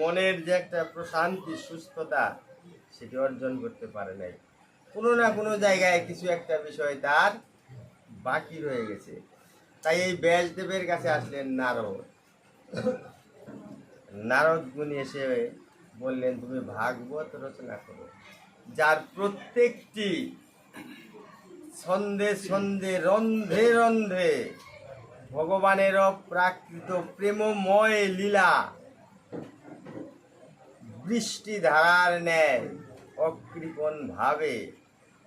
মনের যে একটা প্রশান্তি, সুস্থতা, সেটি অর্জন করতে পারে নাই। কোনো না কোনো জায়গায় কিছু একটা বিষয় তার বাকি রয়ে গেছে। তাই এই ব্যাসদেবের কাছে আসলেন নারদ। নারদ মুনি এসে বললেন, তুমি ভাগবত রচনা করো, যার প্রত্যেকটি ছন্দে ছন্দে রন্ধে রন্ধে ভগবানের অপ্রাকৃত প্রেমময় লীলা বৃষ্টি ধারার ন্যায় অকৃপণ ভাবে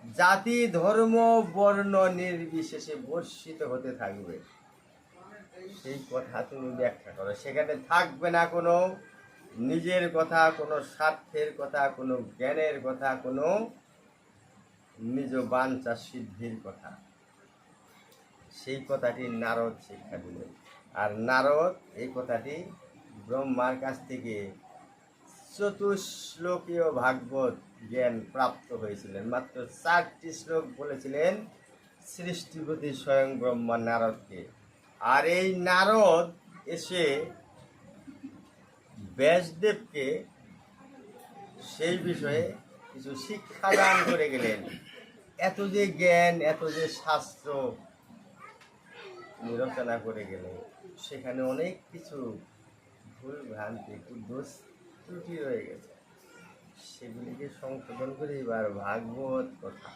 জাতি, ধর্ম, বর্ণ নির্বিশেষে বর্ষিত হতে থাকবে। সেই কথা তুমি ব্যাখ্যা করো। সেখানে থাকবে না কোনো নিজের কথা, কোনো স্বার্থের কথা, কোনো জ্ঞানের কথা, কোনো নিজ বাঞ্ছা সিদ্ধির কথা। সেই কথাটি নারদ শিক্ষা দিলেন। আর নারদ এই কথাটি ব্রহ্মার কাছ থেকে চতুশ্লোকীয় ভাগবত জ্ঞান প্রাপ্ত হয়েছিলেন। মাত্র চারটি শ্লোক বলেছিলেন, সৃষ্টিপতি স্বয়ং ব্রহ্মা নারদকে। আর এই নারদ এসে ব্যাসদেবকে সেই বিষয়ে কিছু শিক্ষাদান করে গেলেন। এত যে জ্ঞান, এত যে শাস্ত্র তিনি রচনা করে গেলেন, সেখানে অনেক কিছু ভুল ভ্রান্তি একটু দোষ ত্রুটি রয়ে গেছে। সেগুলিকে সংশোধন করে এবার ভাগবত কথা।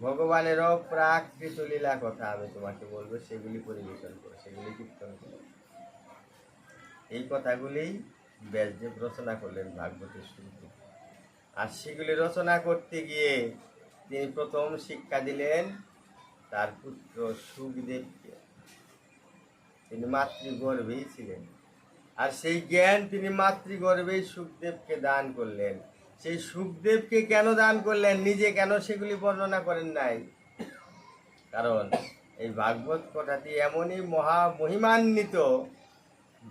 ভগবানেরও প্রাকৃত লীলা কথা আমি তোমাকে বলব, সেগুলি পরিবেশন করো, সেগুলি কীর্তন করো। এই কথাগুলি ব্যাসদেব রচনা করলেন ভাগবতের শুরুতে। আর সেগুলি রচনা করতে গিয়ে তিনি প্রথম শিক্ষা দিলেন তার পুত্র সুখদেবকে। তিনি মাতৃগর্ভেই ছিলেন। আর সেই জ্ঞান তিনি মাতৃগর্ভেই সুখদেবকে দান করলেন। সেই সুখদেবকে কেন দান করলেন? নিজে কেন সেগুলি বর্ণনা করেন নাই? কারণ এই ভাগবত কথাটি এমনই মহা মহিমান্বিত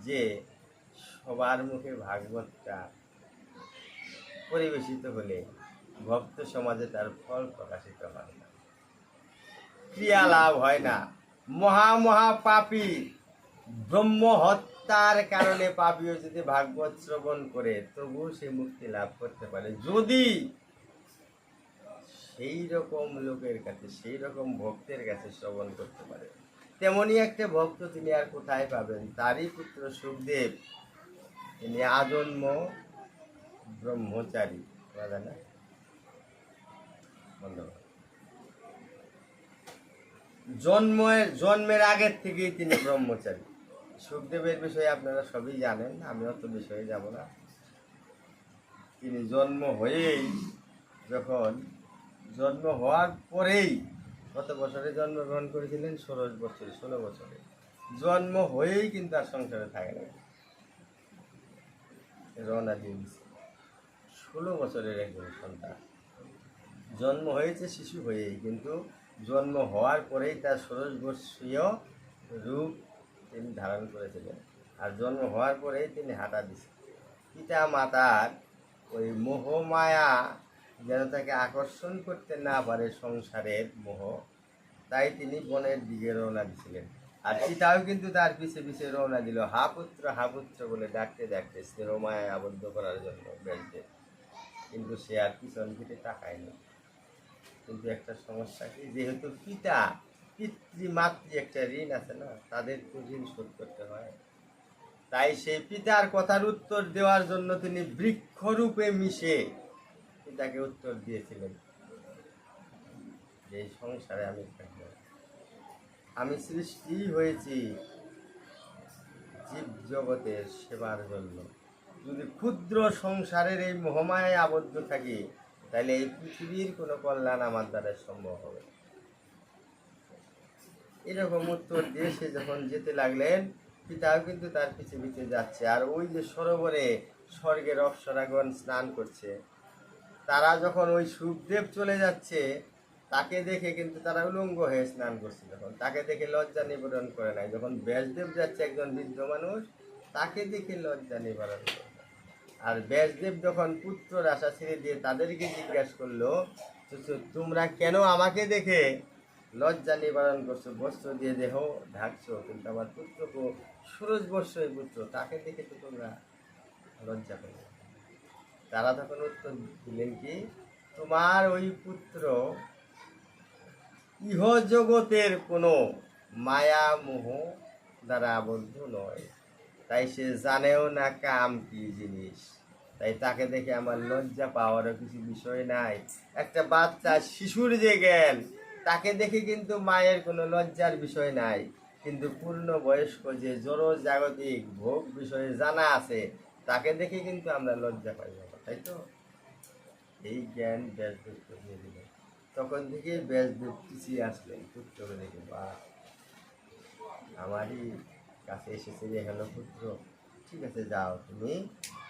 যে সবার মুখে ভাগবতটা পরিবেশিত হলে ভক্ত সমাজে তার ফল প্রকাশিত হয় না। ক্রিয়া লাভ হয় না। মহা মহা পাপী ব্রহ্ম হত্যার কারণে পাপীও যদি ভাগবত শ্রবণ করে তবু সে মুক্তি লাভ করতে পারে। যদি সেই রকম লোকের কাছে সেই রকম ভক্তের কাছে শ্রবণ করতে পারে। তেমনই একটা ভক্ত তিনি আর কোথায় পাবেন? তারই পুত্র সুখদেব। তিনি আজন্ম ব্রহ্মচারী। বলা না? ধন্যবাদ জন্মের জন্মের আগের থেকেই তিনি ব্রহ্মচারী। সুখদেবের বিষয়ে আপনারা সবই জানেন আমি অত বিষয়ে যাব না। তিনি জন্ম হয়েই যখন জন্ম হওয়ার পরেই কত বছরে জন্মগ্রহণ করেছিলেন? ষোলো বছরে ষোলো বছরে। জন্ম হয়েই কিন্তু আর সংসারে থাকে না। রওনা দিছে। ষোলো বছরের একজন সন্তান। জন্ম হয়েছে শিশু হয়েই, কিন্তু জন্ম হওয়ার পরেই তার ষোড়শ বর্ষীয় রূপ তিনি ধারণ করেছিলেন আর জন্ম হওয়ার পরেই তিনি হাঁটা দিয়েছেন পিতা মাতার ওই মোহমায়া যেন তাকে আকর্ষণ করতে না পারে সংসারের মোহ, তাই তিনি বনের দিকে রওনা দিছিলেন। আর পিতাও কিন্তু তার পিছে পিছে রওনা দিল, হা পুত্র হা পুত্র বলে ডাকতে ডাকতে স্নেহমায় আবদ্ধ করার জন্য বেলতে কিন্তু সে আর পিছন ফিরে তাকায়নি। কিন্তু একটা সমস্যা কি? যেহেতু পিতা পিতৃ মাতৃ একটা ঋণ আছে না, তাদের তো ঋণ শোধ করতে হয়। তাই সেই পিতার কথার উত্তর দেওয়ার জন্য তিনি বৃক্ষরূপে মিশে পিতাকে উত্তর দিয়েছিলেন। যে সংসারে আমি থাকব। আমি সৃষ্টি হয়েছি জীব জগতের সেবার জন্য। যদি ক্ষুদ্র সংসারের এই মহামায় আবদ্ধ থাকি, তাহলে এই পৃথিবীর কোনো কল্যাণ আমার দ্বারা সম্ভব হবে। এরকম উত্তর সে যখন যেতে লাগলেন, পিতাও কিন্তু তার পিছে পিছে যাচ্ছে। আর ওই যে সরোবরে স্বর্গের অপ্সরাগণ স্নান করছে। তারা যখন ওই সুখদেব চলে যাচ্ছে, তাকে দেখে কিন্তু তারা উলঙ্গ হয়ে স্নান করছে যখন। তাকে দেখে লজ্জা নিবারণ করে নাই। যখন ব্যাসদেব যাচ্ছে একজন বৃদ্ধ মানুষ, তাকে দেখে লজ্জা নিবারণ করে আর ব্যাসদেব যখন পুত্র আশা ছেড়ে দিয়ে তাদেরকে জিজ্ঞাসা করল তোমরা কেন আমাকে দেখে লজ্জা নিবারণ করছ, বস্ত্র দিয়ে দেহ ঢাকছো, কিন্তু আমার পুত্রকে সুরজ বস্ত্র এই পুত্র, তাকে দেখে তো তোমরা লজ্জা পেলেন তারা তখন উত্তর দিলেন কি, তোমার ওই পুত্র ইহ জগতের কোনো মায়া মোহ দ্বারা আবদ্ধ নয়। তাই সে জানেও না কাম কি জিনিস। তাই তাকে দেখে আমার লজ্জা পাওয়ারও কিছু বিষয় নাই। একটা বাচ্চা শিশুর যে জ্ঞান তাকে দেখে কিন্তু মায়ের কোনো লজ্জার বিষয় নাই। কিন্তু পূর্ণ বয়স্ক যে জড় জাগতিক ভোগ বিষয়ে জানা আছে, তাকে দেখে কিন্তু আমরা লজ্জা পাই বাবা, তাই তো? এই জ্ঞান ব্যাসদেবকে দিয়ে দিলেন। তখন থেকে ব্যাসদেব পিছিয়ে আসলেন পুত্রকে দেখে বা আমারই কাছে এসেছে যে হলো পুত্র, ঠিক আছে, যাও, তুমি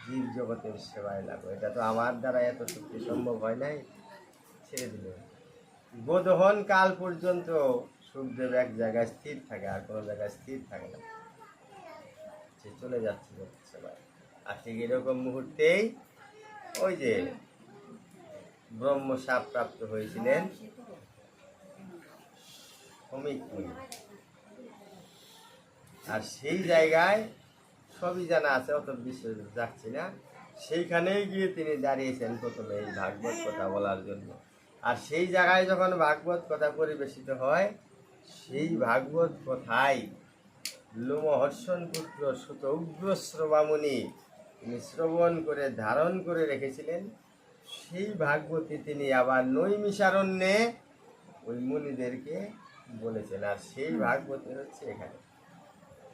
জীব জগতের সেবায় লাগো। এটা তো আমার দ্বারা এত শক্তি সম্ভব হয় নাই। ছেড়ে দিল বোধহন কাল পর্যন্ত সুখদেব এক জায়গায় স্থির থাকে, আর কোনো জায়গায় স্থির থাকে না। সে চলে যাচ্ছে সেবায় আর ঠিক এরকম মুহূর্তেই ওই যে ব্রহ্ম সাপ প্রাপ্ত হয়েছিলেন শ্রমিক আর সেই জায়গায় সবই জানা আছে, অত বিশেষ যাচ্ছি না। সেইখানেই গিয়ে তিনি দাঁড়িয়েছেন প্রথমে এই ভাগবত কথা বলার জন্য। আর সেই জায়গায় যখন ভাগবত কথা পরিবেশিত হয়, সেই ভাগবত কথাই লোমহর্ষণ পুত্র সুত উগ্র শ্রবামণি তিনি শ্রবণ করে, ধারণ করে রেখেছিলেন। সেই ভাগবতী তিনি আবার নৈমিষারণ্যে ওই মুনিদেরকে বলেছেন, আর সেই ভাগবতী হচ্ছে এখানে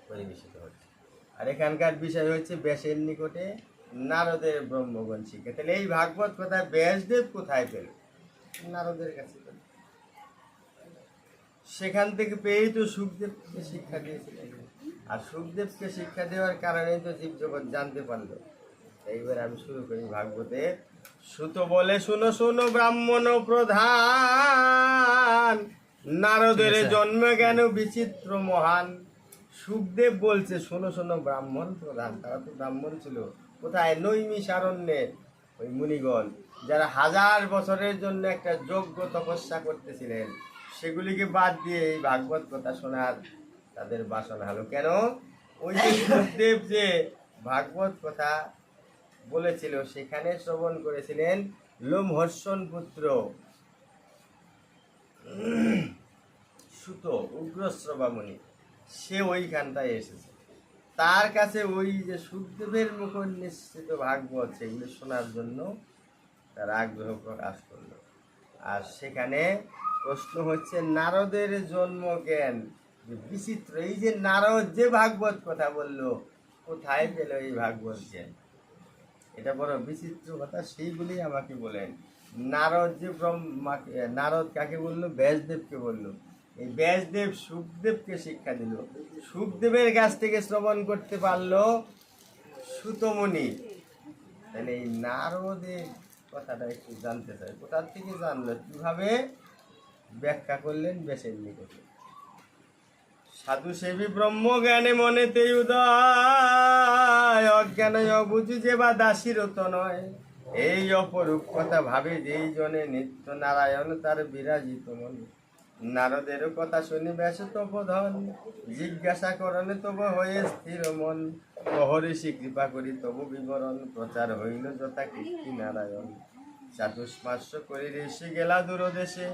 পরিবেশিত হচ্ছে। আর এখানকার বিষয় হচ্ছে ব্যাসের নিকটে নারদের ব্রহ্মগণ শিখে তাহলে এই ভাগবত কথা ব্যাসদেব কোথায় পেল? নারদের কাছে সেখান থেকে পেয়েই তো সুখদেবকে শিক্ষা দিয়েছিলেন আর সুখদেবকে শিক্ষা দেওয়ার কারণেই তো জীবজগৎ জানতে পারল। এইবার আমি শুরু করি ভাগবতে। সুত বলে শুনো শুনো ব্রাহ্মণ প্রধান। নারদের জন্ম জ্ঞান বিচিত্র মহান? সুখদেব বলছে শোনো শোনো ব্রাহ্মণ প্রধান তারা তো ব্রাহ্মণ ছিল। কোথায়? নৈমিষারণ্যে। ওই মুনিগণ যারা হাজার বছরের জন্য একটা যোগ্য তপস্যা করতেছিলেন, সেগুলিকে বাদ দিয়ে এই ভাগবত কথা শোনার তাদের বাসনা হলো। কেন? ওই যে সুখদেব যে ভাগবত কথা বলেছিল, সেখানে শ্রবণ করেছিলেন লোমহর্ষণ পুত্র। সুত উগ্রশ্রবামণি সে ওইখানটায় এসেছে। তার কাছে ওই যে সুখদেবের মুখ নিশ্চিত ভাগবত, সেগুলো শোনার জন্য তার আগ্রহ প্রকাশ করল। আর সেখানে প্রশ্ন হচ্ছে, নারদের জন্ম জ্ঞান যে বিচিত্র, এই যে নারদ যে ভাগবত কথা বলল, কোথায় পেল এই ভাগবত জ্ঞান? এটা বড় বিচিত্র কথা সেইগুলি আমাকে বলেন, নারদ যে নারদ কাকে বলল? ব্যাসদেবকে বলল। এই ব্যাসদেব সুখদেবকে শিক্ষা দিল। সুখদেবের কাছ থেকে শ্রবণ করতে পারল সুতমণি তাহলে এই নারদের কথাটা একটু জানতে চাই। কোথার থেকে জানলো? কীভাবে ব্যাখ্যা করলেন ব্যাসের নিকটে? সাধু সেবী ব্রহ্ম জ্ঞানে মনেতেই উদয় অজ্ঞান অবুঝু যে বা দাসীরত নয়। এই অপরূপ কথা ভাবে যেই জনে নিত্য নারায়ণ তার বিরাজিত মনে। নারদের কথা শুনি ব্যাস তপধন জিজ্ঞাসা করণে তবু হয়ে স্থির মন। কহরিষি কৃপা করি তবু বিবরণ, প্রচার হইল যথা কীর্তি নারায়ণ। চাতুষ্মাস্য করি ঋষি গেলা দূরদেশে।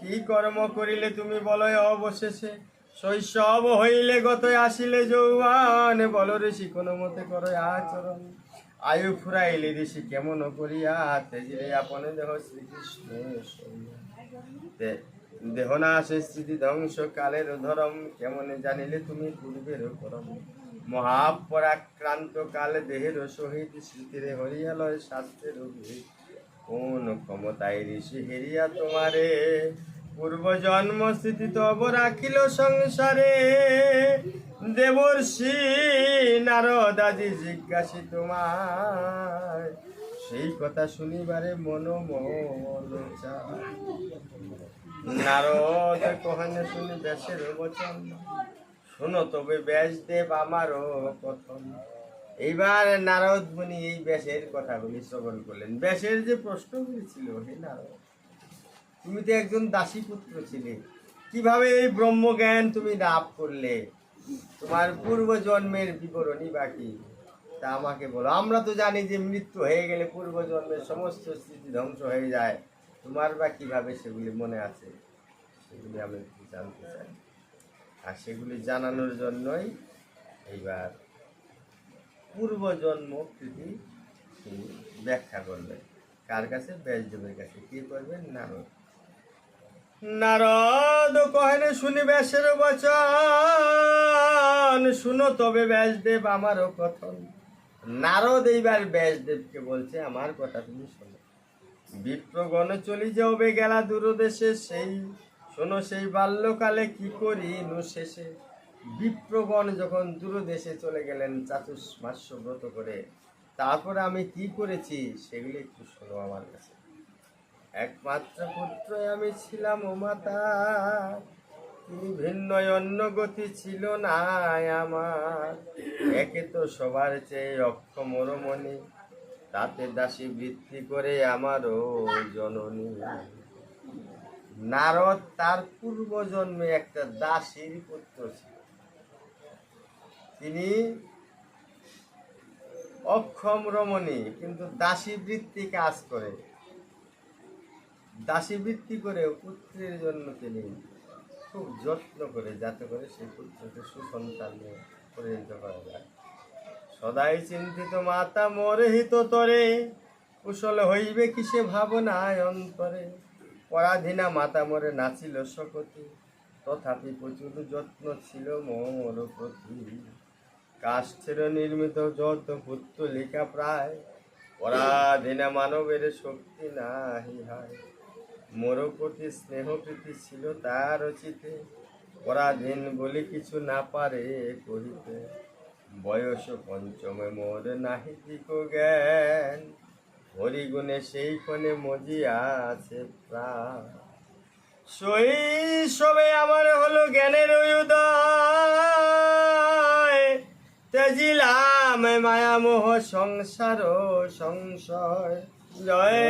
কি কর্ম করিলে তুমি বলয় অবশেষে? শৈশব হইলে গত আসিলে যৌবান। বল ঋষি, কোনো মতে করো আচরণ? আয়ু ফুরাইলে ঋষি, কেমন করিয়া তেজিরে আপনে দেহ শ্রীকৃষ্ণ দেহ না আসে স্মৃতি ধ্বংস, কালের ধরম, কেমনে জানিলে তুমি পূর্বের করম মহাপরাক্রান্ত কালে দেহের সহিত স্মৃতিরে হরিয়ালয়, শাস্ত্রের অভিহিত। কোন ক্ষমতায় ঋষি হেরিয়া তোমারে? পূর্ব জন্ম স্মৃতি তব রাখিল সংসারে। দেবর্ষি নারদ আজি জিজ্ঞাসি তোমার সেই কথা শুনিবারে মন মন নারদ কহনে শুনি ব্যাসের বচন। শোনো তবে ব্যাসদেব আমারও কথন। এইবার নারদ মুনি এই ব্যাসের কথাগুলি শ্রবণ করলেন। ব্যাসের যে প্রশ্নগুলি ছিল হে নারদ, তুমি তো একজন দাসী পুত্র ছিলে, কীভাবে এই ব্রহ্মজ্ঞান তুমি লাভ করলে? তোমার পূর্ব জন্মের বিবরণী বাকি তা আমাকে বলো। আমরা তো জানি যে মৃত্যু হয়ে গেলে পূর্বজন্মের সমস্ত স্মৃতি ধ্বংস হয়ে যায়। তোমার বা কীভাবে সেগুলি মনে আছে? সেগুলি আমি জানতে চাই। আর সেগুলি জানানোর জন্যই এইবার পূর্বজন্ম কৃতি ব্যাখ্যা করবেন কার কাছে? ব্যাসদেবের কাছে। কি করবেন নারদ। নারদ কহেন শুনি ব্যাসের বচন। শুনো তবে ব্যাসদেব আমারও কথন। নারদ এইবার ব্যাসদেবকে বলছে আমার কথা তুমি শোনো। বিপ্রগণ চলি যাবে গেলা দূরদেশে। সেই শোনো সেই বাল্যকালে কি করি নু শেষে? বিপ্রগণ যখন দূরদেশে চলে গেলেন চাতুর্মাস্য ব্রত করে, তারপরে আমি কি করেছি সেগুলি একটু শোনো আমার কাছে। একমাত্র পুত্র আমি ছিলাম ও মাতা তিনি ভিন্ন অন্য গতি ছিল না আমার। একে তো সবার চেয়ে অক্ষম মনি তাতে দাসী বৃত্তি করে আমারও জননী। নারদ তার পূর্ব জন্মে একটা দাসীর পুত্র ছিল। তিনি অক্ষম রমণী, কিন্তু দাসী বৃত্তি কাজ করে। দাসী বৃত্তি করে পুত্রের জন্য তিনি খুব যত্ন করে, যাতে করে সেই পুত্রকে সুসন্তানে পরিণত করা যায়। সদাই চিন্তিত, মাতা, মোর হিত তরে, কুশল হইবে কিসে ভাবনায় অন্তরে? পরাধীনা মাতা, মোরে নাচিল শকতি, তথাপি প্রচুর যত্ন ছিল মোর প্রতি। কাষ্ঠের নির্মিত যত পুত্তলিকা প্রায়, পরাধীনা মানবের শক্তি নাহি হয়। মোর প্রতি স্নেহ প্রীতি ছিল তার চিতে পরাধীন বলে কিছু না পারে কহিতে। বয়স পঞ্চমে মোর নাহি দিক জ্ঞান, হরিগুণে সেই ক্ষণে মজিয়া আছে প্রাণ। শৈশবে আমার হলো জ্ঞানের উদয়। তেজিলাম মায়ামোহ সংসার সংশয়। জয়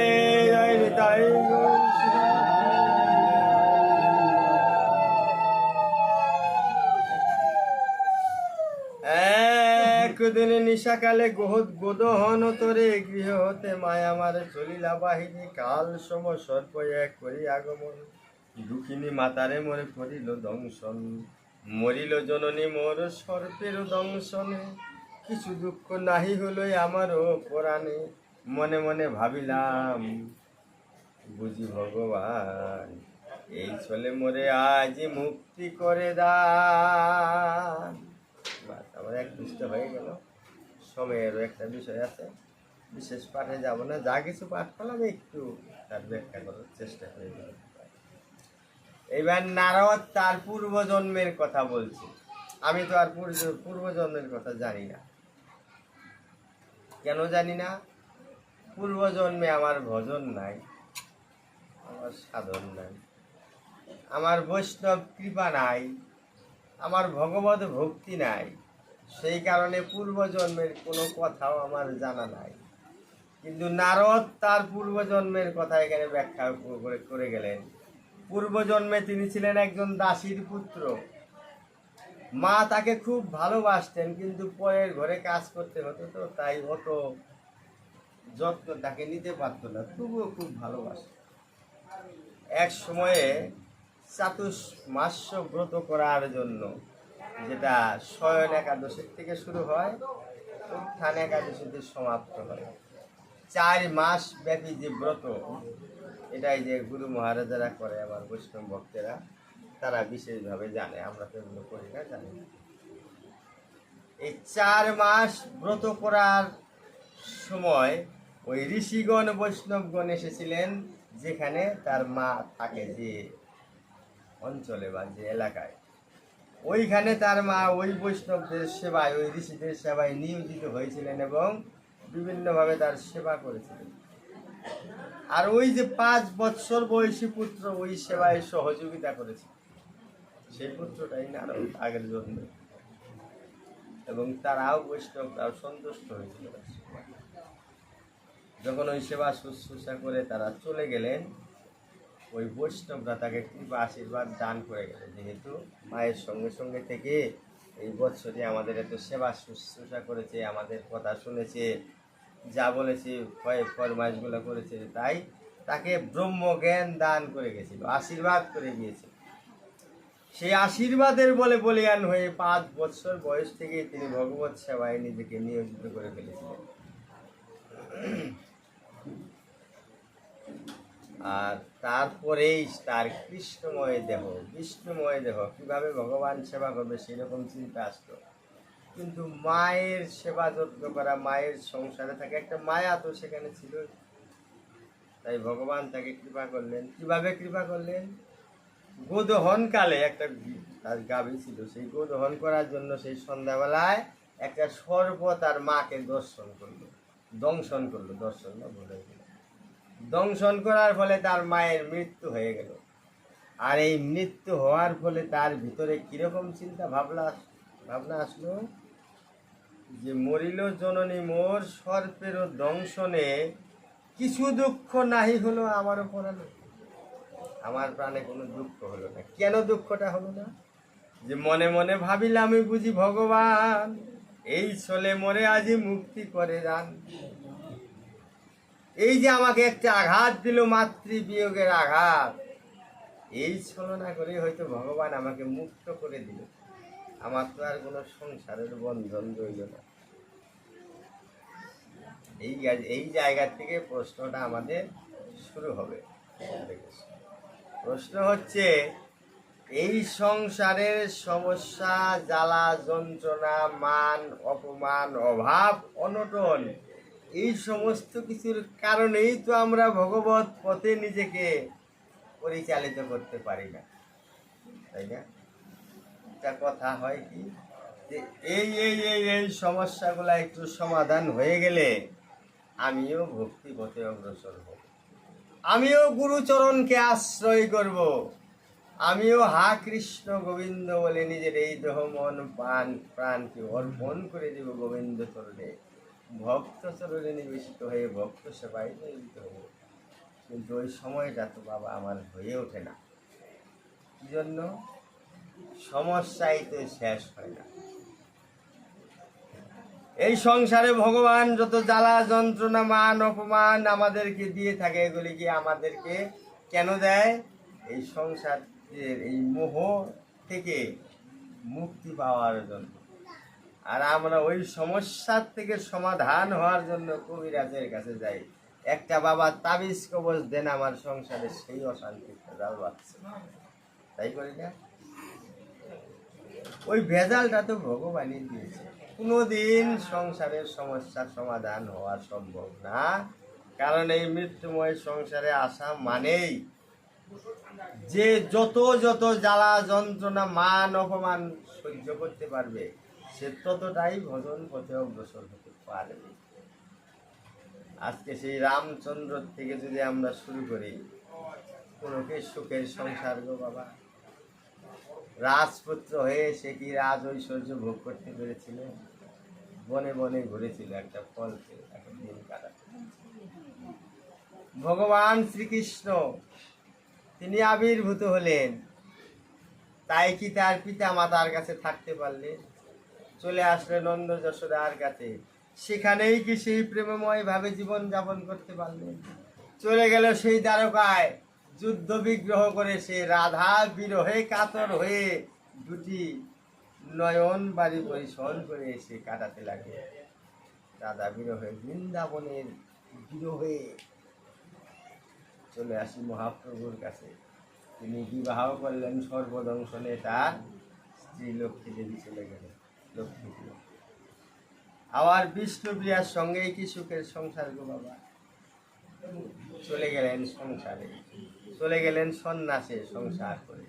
একদিন নিশাকালে গোহত গোদহন তরে গৃহ হতে মায়া মারে চলিলা বাহিনী কাল সম সর্প এক করি আগমন। দুঃখিনী মাতারে মরে করিল দংশন। মরিল জননী মোর সর্পের দংশনে। কিছু দুঃখ নাহি হলো আমারও পরাণে মনে মনে ভাবিলাম, বুঝি ভগবান, এই চলে মোরে আজ মুক্তি করে বাস আমার এক পৃষ্ঠ হয়ে গেল। সময়েরও একটা বিষয় আছে। বিশেষ পাঠে যাব না, যা কিছু পাঠ করলাম একটু তার ব্যাখ্যা করার চেষ্টা করে গেল এইবার নারদ তার পূর্বজন্মের কথা বলছে। আমি তো আর পূর্ব- পূর্বজন্মের কথা জানি না। কেন জানি না, পূর্বজন্মে আমার ভজন নাই, আমার সাধন নাই, আমার বৈষ্ণব কৃপা নাই, আমার ভগবত ভক্তি নাই, সেই কারণে পূর্বজন্মের কোনো কথাও আমার জানা নাই। কিন্তু নারদ তার পূর্বজন্মের কথা এখানে ব্যাখ্যা করে গেলেন। পূর্বজন্মে তিনি ছিলেন একজন দাসীর পুত্র। মা তাকে খুব ভালোবাসতেন, কিন্তু পরের ঘরে কাজ করতে হতো তো, তাই অত যত্ন তাকে নিতে পারতো না, তবুও খুব ভালোবাসত। এক সময়ে চাতুর্মাস্য ব্রত করার জন্য যেটা শয়ন একাদশীর থেকে শুরু হয়, উত্থান একাদশীতে সমাপ্ত হয়। চার মাস ব্যাপী যে ব্রত, এটাই যে গুরু মহারাজারা করে, আমার বৈষ্ণব ভক্তেরা। তারা বিশেষভাবে জানে, আমরা তো এগুলো করি না, জানি। এই চার মাস ব্রত করার সময় ওই ঋষিগণ, বৈষ্ণবগণ এসেছিলেন, যেখানে তার মা থাকে যে অঞ্চলে বা যে এলাকায়। ওইখানে তার মা ওই বৈষ্ণবদের সেবায়, ওই ঋষিদের সেবায় নিয়োজিত হয়েছিলেন এবং বিভিন্নভাবে তার সেবা করেছিলেন। আর ওই যে পাঁচ বৎসর বয়সী পুত্র ওই সেবায় সহযোগিতা করেছে। সেই পুত্রটাই নারদ আগের জন্য এবং তারাও বৈষ্ণবরাও সন্তুষ্ট হয়েছিল। যখন ওই সেবা শুশ্রূষা করে তারা চলে গেলেন, ওই বৈষ্ণবরা তাকে কৃপা, আশীর্বাদ দান করে গেলেন। যেহেতু মায়ের সঙ্গে সঙ্গে থেকে এই বৎসরে আমাদের এত সেবা শুশ্রূষা করেছে, আমাদের কথা শুনেছে, যা বলেছে ফরমাইশগুলো করেছে, তাই তাকে ব্রহ্মজ্ঞান দান করে গেছিল, আশীর্বাদ করে গিয়েছিল। সেই আশীর্বাদের বলে বলিয়ান হয়ে পাঁচ বছর বয়স থেকেই তিনি ভগবত সেবায় নিজেকে নিয়োজিত করে ফেলেছিলেন। আর তারপরেই তার কৃষ্ণময় দেহ বিষ্ণুময় দেহ, কীভাবে ভগবান সেবা করবে সেরকম চিন্তা আসতো কিন্তু মায়ের সেবা যত্ন করা, মায়ের সংসারে থাকে একটা মায়া তো সেখানে ছিল। তাই ভগবান তাকে কৃপা করলেন। কীভাবে কৃপা করলেন? গোদহন কালে একটা তার গাভী ছিল সেই গোদহন করার জন্য সেই সন্ধ্যাবেলায় একটা সর্প তার মাকে দর্শন করল। দংশন করল, দর্শন না বলে গেল দংশন করার ফলে তার মায়ের মৃত্যু হয়ে গেল। আর এই মৃত্যু হওয়ার ফলে তার ভিতরে কীরকম চিন্তা ভাবনা ভাবনা আসলো? যে মরিল জননী মোর সর্পের দংশনে কিছু দুঃখ নাহি হলো আমারও পড়ালো আমার প্রাণে কোনো দুঃখ হলো না। কেন দুঃখটা হলো না? যে মনে মনে ভাবিলাম আমি বুঝি ভগবান, এই চলে মরে আজি মুক্তি করে যান এই যে আমাকে একটা আঘাত দিল মাতৃ বিয়োগের আঘাত। এই ছলনা করে হয়তো ভগবান আমাকে মুক্ত করে দিল। আমার তো আর কোনো সংসারের বন্ধন রইল না। এই এই জায়গা থেকে প্রশ্নটা আমাদের শুরু হবে। প্রশ্ন হচ্ছে, এই সংসারের সমস্যা, জ্বালা, যন্ত্রণা, মান, অপমান, অভাব, অনটন, এই সমস্ত কিছুর কারণেই তো আমরা ভগবত পথে নিজেকে পরিচালিত করতে পারি না। তাই না? একটা কথা হয় কি, যে এই এই এই এই সমস্যাগুলো একটু সমাধান হয়ে গেলে আমিও ভক্তি পথে অগ্রসর হব। আমিও গুরুচরণকে আশ্রয় করব। আমিও হা কৃষ্ণ গোবিন্দ বলে নিজের এই দেহ, মন, প্রাণ, প্রাণকে অর্পণ করে দেব গোবিন্দ চরণে। ভক্ত চরণে নিবেশিত হয়ে ভক্ত সেবায় নিয়োজিত হব। কিন্তু ওই সময়টা তো বাবা আমার হয়ে ওঠে না। কি জন্য? সমস্যাই তো শেষ হয় না। এই সংসারে ভগবান যত জ্বালা, যন্ত্রণা, মান, অপমান আমাদেরকে দিয়ে থাকে এগুলি কি আমাদেরকে কেন দেয়? এই সংসারের এই মোহ থেকে মুক্তি পাওয়ার জন্য। আর আমরা ওই সমস্যার থেকে সমাধান হওয়ার জন্য কবিরাজের কাছে যাই। একটা বাবা তাবিজ কবজ দেন আমার সংসারে, সেই অশান্তি ভেজাল বাড়ছে। তাই করি না? ওই ভেজালটা তো ভগবানই দিয়েছে। কোনোদিন সংসারের সমস্যার সমাধান হওয়া সম্ভব না। কারণ এই মৃত্যুময় সংসারে আসা মানেই যে যত যত জ্বালা যন্ত্রণা, মান অপমান সহ্য করতে পারবে, সে ততটাই ভজন পথে অগ্রসর হতে পারবে। আজকে সেই রামচন্দ্র থেকে যদি আমরা শুরু করি, কোনো কি সুখের সংসার গো বাবা? রাজপুত্র হয়ে সে কি রাজ ঐশ্বর্য ভোগ করতে পেরেছিল বনে বনে ঘুরেছিল একটা ফল ভগবান শ্রীকৃষ্ণ, তিনি আবির্ভূত হলেন। তাই কি তার পিতা মাতার কাছে থাকতে পারলেন চলে আসলেন নন্দ যশোদার কাছে। সেখানেই কি সেই প্রেমময় ভাবে জীবন যাপন করতে পারলেন? চলে গেল সেই দ্বারকায়, যুদ্ধ বিগ্রহ করে সে রাধা বিরহে কাতর হয়ে দুটি নয়ন বাড়ি পরিশন করে এসে কাটাতে লাগে। রাধা বিরহে বৃন্দাবনের বিরহে চলে আসি মহাপ্রভুর কাছে। তিনি বিবাহ করলেন সর্বদংশনে তার স্ত্রী লক্ষ্মী দেবী চলে গেলেন, লক্ষ্মী। আবার বিষ্ণুপ্রিয়ার সঙ্গেই কি সুখের সংসার গো বাবা? চলে গেলেন সংসারে, চলে গেলেন সন্ন্যাসে সংসার করে।